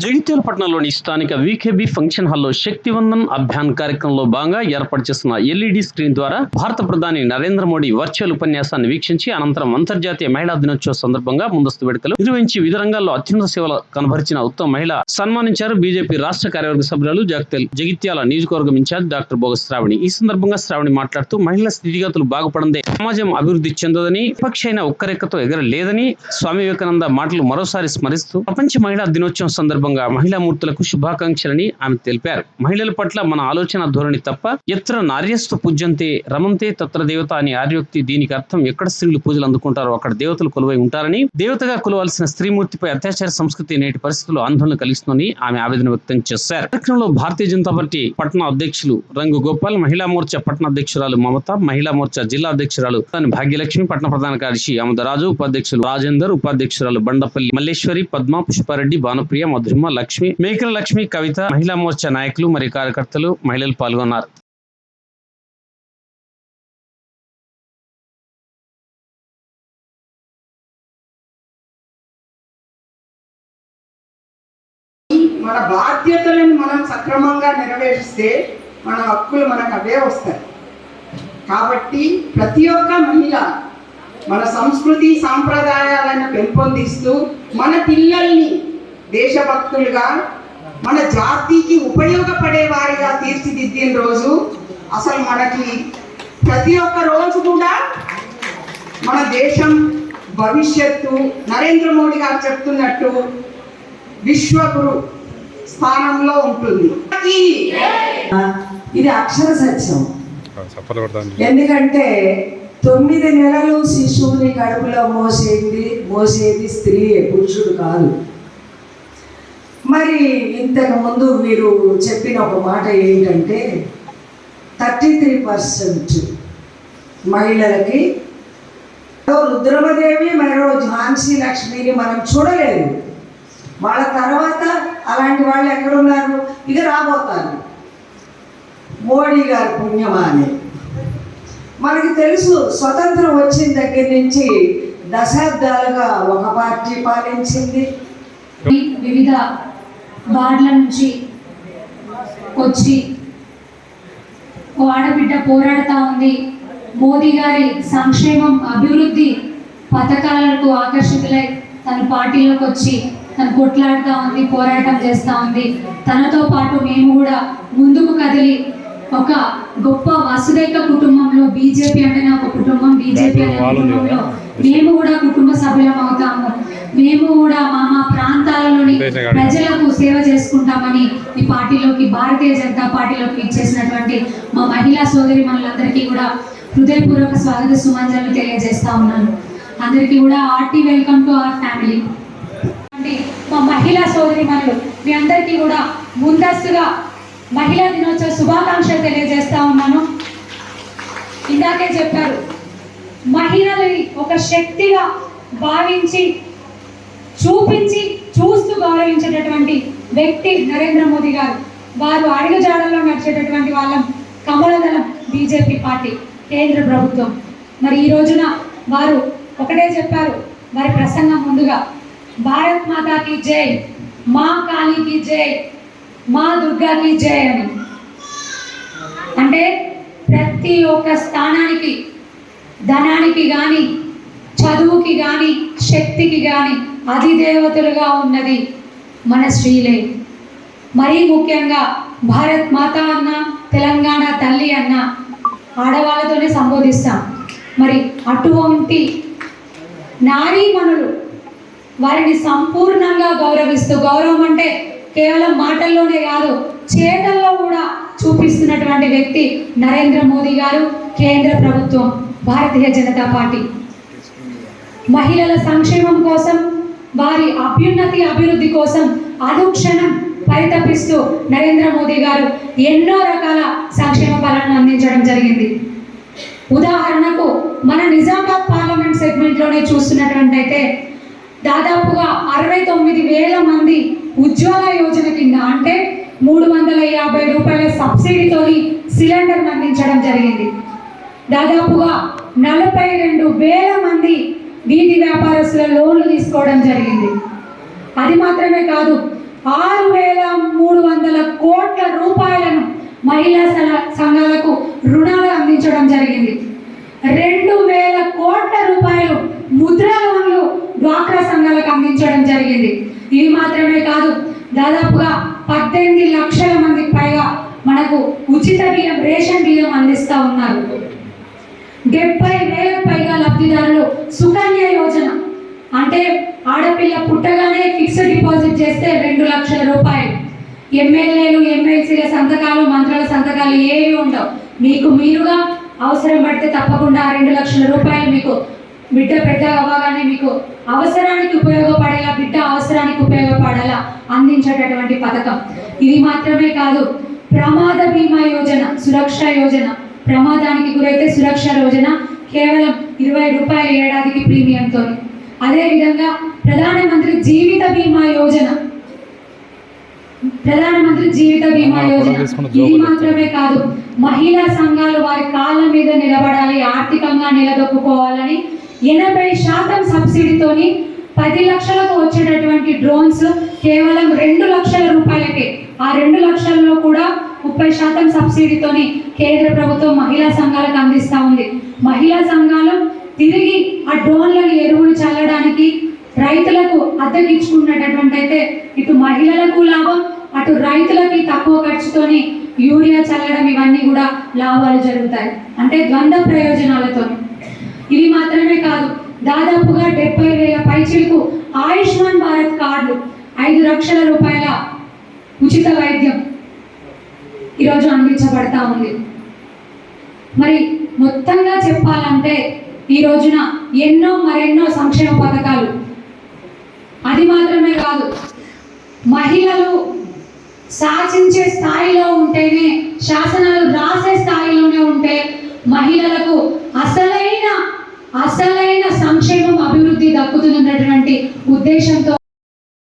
జగిత్యాల పట్టణంలోని స్థానిక వికేబి ఫంక్షన్ హాల్లో శక్తివందన్ అభియాన్ కార్యక్రమంలో భాగంగా ఏర్పాటు చేసిన ఎల్ఈడి స్క్రీన్ ద్వారా భారత ప్రధాని నరేంద్ర మోడీ వర్చువల్ ఉపన్యాసాన్ని వీక్షించి అనంతరం అంతర్జాతీయ మహిళా దినోత్సవ సందర్భంగా ముందస్తు వేడుకలు నిర్వహించి వివిధ రంగాల్లో అత్యున్నత సేవలు కనబరిచిన ఉత్తమ మహిళ సన్మానించారు బీజేపీ రాష్ట్ర కార్యవర్గ సభ్యులు జగిత్యాల నియోజకవర్గం ఇన్ఛార్జ్ డాక్టర్ బోగ శ్రావణి. ఈ సందర్భంగా శ్రావణి మాట్లాడుతూ మహిళల స్థితిగతులు బాగుపడందే సమాజం అభివృద్ధి చెందదని విపక్ష అయిన ఒక్కరెక్కతో ఎగరలేదని స్వామి వివేకానంద మాటలు మరోసారి స్మరిస్తూ ప్రపంచ మహిళా దినోత్సవం సందర్భంగా మహిళా మూర్తులకు శుభాకాంక్షలని ఆమె తెలిపారు. మహిళల పట్ల మన ఆలోచన ధోరణి తప్ప ఎత్ర నార్యస్తు పూజ్యంతే రమంతే తత్ర దేవత అని ఆర్యోక్తి దీనికి అర్థం ఎక్కడ స్త్రీలు పూజలు అందుకుంటారో అక్కడ దేవతలు కొలువై ఉంటారని దేవతగా కొలవాల్సిన స్త్రీమూర్తిపై అత్యాచార సంస్కృతి నేటి పరిస్థితుల్లో ఆందోళన కలిగిస్తుందని ఆమె ఆవేదన వ్యక్తం చేశారు. కార్యక్రమంలో భారతీయ జనతా పార్టీ పట్టణ అధ్యక్షులు రంగు గోపాల్ మహిళా మోర్చా పట్టణ అధ్యక్షురాలు మమత మహిళా మోర్చా జిల్లా అధ్యక్షురాలు భాగ్యలక్ష్మి పట్టణ ప్రధాన కార్యదర్శి అమదరాజు ఉపాధ్యక్షులు రాజేందర్ ఉపాధ్యక్షురాలు బండపల్లి మల్లేశ్వరి పద్మ పుష్పారెడ్డి భానుప్రియ మధురిమ లక్ష్మి. మేకల లక్ష్మి కవిత మహిళా మోర్చా నాయకులు మరియు కార్యకర్తలు మహిళలు పాల్గొన్నారు. మన బాధ్యతలను మనం సక్రమంగా నెరవేరిస్తే మన హక్కులు మనకు అవే వస్తాయి. కాబట్టి ప్రతి ఒక్క మహిళ మన సంస్కృతి సాంప్రదాయాలను పెంపొందిస్తూ మన పిల్లల్ని దేశభక్తులుగా మన జాతికి ఉపయోగపడే వారిగా తీర్చిదిద్దిన రోజు అసలు మనకి ప్రతి ఒక్క రోజు కూడా మన దేశం భవిష్యత్తు నరేంద్ర మోడీ గారు చెప్తున్నట్టు విశ్వగురు స్థానంలో ఉంటుంది. ఇది అక్షర సత్యం. ఎందుకంటే తొమ్మిది నెలలు శిశువుని కడుపులో మోసేది మోసేది స్త్రీ పురుషుడు కాదు. మరి ఇంతకు ముందు మీరు చెప్పిన ఒక మాట ఏంటంటే థర్టీ త్రీ పర్సెంట్ మహిళలకి రుద్రమదేవి మరో ఝాన్సీ లక్ష్మిని మనం చూడలేదు. వాళ్ళ తర్వాత అలాంటి వాళ్ళు ఎక్కడున్నారు? ఇక రాబోతారు. మోడీ గారి పుణ్యమా అని. మనకి తెలుసు స్వతంత్రం వచ్చిన దగ్గర నుంచి దశాబ్దాలుగా ఒక పార్టీ పాలించింది. వివిధ వార్డుల నుంచి వచ్చి ఓ ఆడబిడ్డ పోరాడుతూ ఉంది. మోదీ గారి సంక్షేమం అభివృద్ధి పథకాలకు ఆకర్షితులై తన పార్టీలోకి వచ్చి తను కొట్లాడుతూ ఉంది పోరాటం చేస్తూ ఉంది. తనతో పాటు మేము కూడా ముందుకు కదిలి ఒక గొప్ప వసుదైక కుటుంబంలో బీజేపీ అంటేనే ఒక కుటుంబం బీజేపీ అనే కుటుంబంలో మేము కూడా కుటుంబ సభ్యులం అవుతాము. మేము కూడా మా మా ప్రాంతాలలోని ప్రజలకు సేవ చేసుకుంటామని ఈ పార్టీలోకి భారతీయ జనతా పార్టీలోకి ఇచ్చేసినటువంటి మా మహిళా సోదరి మనులందరికీ కూడా హృదయపూర్వక స్వాగత సుమంజలు తెలియజేస్తా ఉన్నాను. అందరికీ కూడా RT welcome to our family. మా మహిళా సోదరి మనులు మీ అందరికీ కూడా ముందస్తుగా మహిళా దినోత్సవ శుభాకాంక్షలు తెలియజేస్తా ఉన్నాను. ఇందాకే చెప్పారు మహిళలని ఒక శక్తిగా భావించి చూపించి చూస్తూ గౌరవించేటటువంటి వ్యక్తి నరేంద్ర మోదీ గారు. వారు అడుగుజాడల్లో నడిచేటటువంటి వాళ్ళం కమలదళం బీజేపీ పార్టీ కేంద్ర ప్రభుత్వం. మరి ఈ రోజున వారు ఒకటే చెప్పారు వారి ప్రసంగం ముందుగా భారత్ మాతాకి జై మా కాళీకి జై మా దుర్గాకి జై అని. అంటే ప్రతి ఒక్క స్థానానికి ధనానికి కానీ చదువుకి కానీ శక్తికి కానీ అధిదేవతలుగా ఉన్నది మన స్త్రీలే మరీ ముఖ్యంగా భారత్ మాత అన్న తెలంగాణ తల్లి అన్న ఆడవాళ్ళతోనే సంబోధిస్తాం. మరి అటువంటి నారీమణులు వారిని సంపూర్ణంగా గౌరవిస్తూ గౌరవం అంటే కేవలం మాటల్లోనే కాదు చేతల్లో కూడా చూపిస్తున్నటువంటి వ్యక్తి నరేంద్ర మోదీ గారు కేంద్ర ప్రభుత్వం భారతీయ జనతా పార్టీ. మహిళల సంక్షేమం కోసం వారి అభ్యున్నతి అభివృద్ధి కోసం అనుక్షణం పరితపిస్తూ నరేంద్ర మోదీ గారు ఎన్నో రకాల సంక్షేమ పాలనను అందించడం జరిగింది. ఉదాహరణకు మన నిజామాబాద్ పార్లమెంట్ సెగ్మెంట్లోనే చూస్తున్నటువంటైతే దాదాపుగా అరవై తొమ్మిది వేల మంది ఉజ్వల యోజన కింద అంటే మూడు వందల యాభై రూపాయల సబ్సిడీతో సిలిండర్ అందించడం జరిగింది. దాదాపుగా నలభై రెండు వేల మంది వీటి వ్యాపారస్తుల లోన్లు తీసుకోవడం జరిగింది. అది మాత్రమే కాదు ఆరు వేల మూడు వందల కోట్ల రూపాయలను మహిళా సల- సంఘాలకు రుణాలు అందించడం జరిగింది. రెండు వేల కోట్ల రూపాయలు ముద్రా లోన్లు డ్వాక్రా సంఘాలకు అందించడం జరిగింది. ఇది మాత్రమే కాదు దాదాపుగా పద్దెనిమిది లక్షల మందికి పైగా మనకు ఉచిత బియ్యం రేషన్ బియ్యం అందిస్తా ఉన్నారు. డెబ్బై వేలకు పైగా లబ్ధిదారులు సుకన్య యోజన. అంటే ఆడపిల్ల పుట్టగానే ఫిక్స్డ్ డిపాజిట్ చేస్తే రెండు లక్షల రూపాయలు. ఎమ్మెల్యేలు ఎమ్మెల్సీల సంతకాలు మంత్రుల సంతకాలు ఏవి ఉండవు. మీకు మీరుగా అవసరం పడితే తప్పకుండా ఆ రెండు లక్షల రూపాయలు మీకు బిడ్డ పెద్ద అవ్వగానే మీకు అవసరానికి ఉపయోగపడేలా బిడ్డ అవసరానికి ఉపయోగపడేలా అందించేటటువంటి పథకం. ఇది మాత్రమే కాదు ప్రమాద బీమా యోజన సురక్ష యోజన. ప్రమాదానికి గురైతే సురక్ష యోజన కేవలం ఇరవై రూపాయల ఏడాదికి ప్రీమియంతో అదేవిధంగా ప్రధానమంత్రి జీవిత బీమా యోజన ప్రధానమంత్రి జీవిత బీమా యోజన ఇది మాత్రమే కాదు మహిళా సంఘాలు వారి కాళ్ళ మీద నిలబడాలి ఆర్థికంగా నిలదొక్కుకోవాలని ఎనభై శాతం సబ్సిడీతోని పది లక్షలకు వచ్చేటటువంటి డ్రోన్స్ కేవలం రెండు లక్షల రూపాయలకే. ఆ రెండు లక్షల్లో కూడా ముప్పై శాతం సబ్సిడీతోని కేంద్ర ప్రభుత్వం మహిళా సంఘాలకు అందిస్తూ ఉంది. మహిళా సంఘాలు తిరిగి ఆ డ్రోన్లను ఎరువులు చల్లడానికి రైతులకు అద్దెకిచ్చుకున్నటువంటి అయితే ఇటు మహిళలకు లాభం అటు రైతులకి తక్కువ ఖర్చుతోని యూరియా చల్లడం ఇవన్నీ కూడా లాభాలు జరుగుతాయి. అంటే ద్వంద్వ ప్రయోజనాలతో. ఇవి మాత్రమే కాదు దాదాపుగా డెబ్బై వేల పైచిలకు ఆయుష్మాన్ భారత్ కార్డులు ఐదు లక్షల రూపాయల ఉచిత వైద్యం ఈరోజు అందించబడతా ఉంది. మరి మొత్తంగా చెప్పాలంటే ఈ రోజున ఎన్నో మరెన్నో సంక్షేమ పథకాలు. అది మాత్రమే కాదు మహిళలు సాధించే స్థాయిలో ఉంటేనే శాసనాలు రాసే స్థాయిలోనే ఉంటే మహిళలకు అసలైన అసలైన సంక్షేమం అభివృద్ధి దక్కుతున్నటువంటి ఉద్దేశంతో